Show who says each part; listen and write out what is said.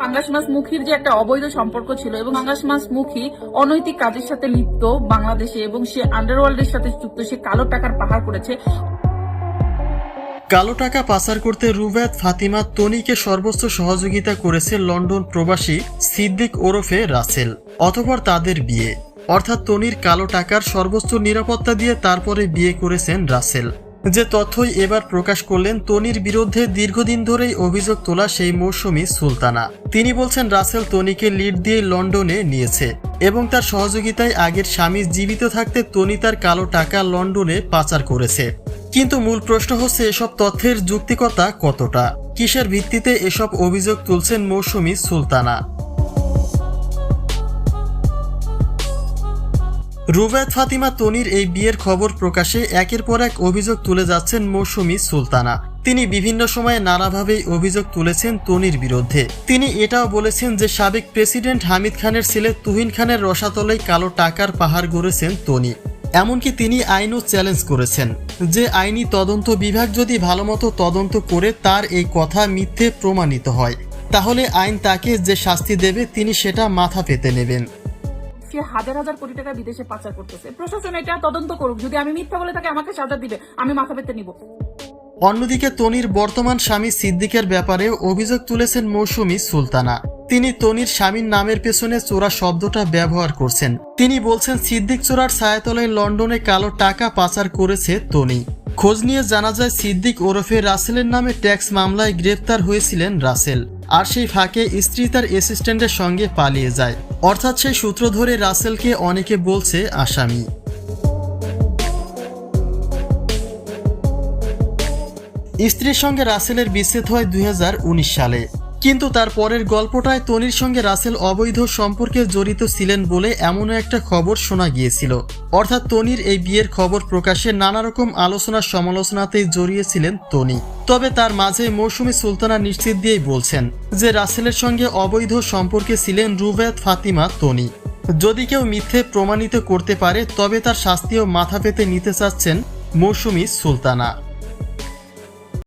Speaker 1: পাঙ্গাস মাছ মুখীর যে একটা অবৈধ সম্পর্ক ছিল এবং পাঙ্গাস মাছ মুখী অনৈতিক কাজের সাথে লিপ্ত বাংলাদেশে এবং সে আন্ডারওয়ার্ল্ডের সাথে যুক্ত, সে কালো টাকার পাহাড় করেছে।
Speaker 2: কালো টাকা পাচার করতে রুবায়াত ফাতিমা, তনিকে সর্বোচ্চ সহযোগিতা করেছে লন্ডন প্রবাসী সিদ্দিক ওরফে রাসেল, অতঃপর তাদের বিয়ে। অর্থাৎ তনির কালো টাকার সর্বোচ্চ নিরাপত্তা দিয়ে তারপরে বিয়ে করেছেন রাসেল। যে তথ্যই এবার প্রকাশ করলেন, তনির বিরুদ্ধে দীর্ঘদিন ধরেই অভিযোগ তোলা সেই মৌসুমী সুলতানা। তিনি বলছেন, রাসেল তনিকে লিড দিয়ে লন্ডনে নিয়েছে এবং তার সহযোগিতায় আগের স্বামী জীবিত থাকতে তনি তার কালো টাকা লন্ডনে পাচার করেছে। কিন্তু মূল প্রশ্ন হচ্ছে, এসব তথ্যের যুক্তিকতা কতটা? কিসের ভিত্তিতে এসব অভিযোগ তুলছেন মৌসুমী সুলতানা? রুবায়ত ফাতিমা তনির এই বিয়ের খবর প্রকাশে একের পর এক অভিযোগ তুলে যাচ্ছেন মৌসুমী সুলতানা। তিনি বিভিন্ন সময়ে নানাভাবেই অভিযোগ তুলেছেন তনির বিরুদ্ধে। তিনি এটাও বলেছেন যে, সাবেক প্রেসিডেন্ট হামিদ খানের ছেলে তুহিন খানের রসাতলে কালো টাকার পাহাড় গড়েছেন তনি। এমনকি তিনি আইনও চ্যালেঞ্জ করেছেন যে, আইনি তদন্ত বিভাগ যদি ভালোমতো তদন্ত করে তার এই কথা মিথ্যে প্রমাণিত হয়, তাহলে আইন তাকে যে শাস্তি দেবে তিনি সেটা মাথা পেতে নেবেন।
Speaker 1: সে হাজার হাজার কোটি টাকা বিদেশে পাচার করতেছে। প্রশাসন এটা তদন্ত করুক। যদি আমি মিথ্যা বলে তাকে আমাকে সাজা দিবে, আমি মাথা পেতে নিব।
Speaker 2: অন্যদিকে তনির বর্তমান স্বামী সিদ্দিকের ব্যাপারেও অভিযোগ তুলেছেন মৌসুমী সুলতানা। তিনি তনির স্বামীর নামের পেছনে চোরা শব্দটা ব্যবহার করছেন। তিনি বলছেন, সিদ্দিক চোরার ছায়াতলায় লন্ডনে কালো টাকা পাচার করেছে তনি। খোঁজ নিয়ে জানা যায়, সিদ্দিক ওরফে রাসেলের নামে ট্যাক্স মামলায় গ্রেপ্তার হয়েছিলেন রাসেল। আর সেই ফাঁকে স্ত্রী তার অ্যাসিস্ট্যান্টের সঙ্গে পালিয়ে যায়। অর্থাৎ সেই সূত্র ধরে রাসেলকে অনেকে বলছে আসামি। স্ত্রীর সঙ্গে রাসেলের বিচ্ছেদ হয় দুই হাজার উনিশ সালে। কিন্তু তার পরের গল্পটায় তনির সঙ্গে রাসেল অবৈধ সম্পর্কে জড়িত ছিলেন বলে এমনও একটা খবর শোনা গিয়েছিল। অর্থাৎ তনির এই বিয়ের খবর প্রকাশে নানা রকম আলোচনা সমালোচনাতেই জড়িয়েছিলেন তনি। তবে তার মাঝে মৌসুমী সুলতানা নিশ্চিত দিয়েই বলছেন যে রাসেলের সঙ্গে অবৈধ সম্পর্কে ছিলেন রুবায়াত ফাতিমা, তনি। যদি কেউ মিথ্যে প্রমাণিত করতে পারে, তবে তার শাস্তিও মাথা পেতে নিতে চাচ্ছেন মৌসুমী সুলতানা।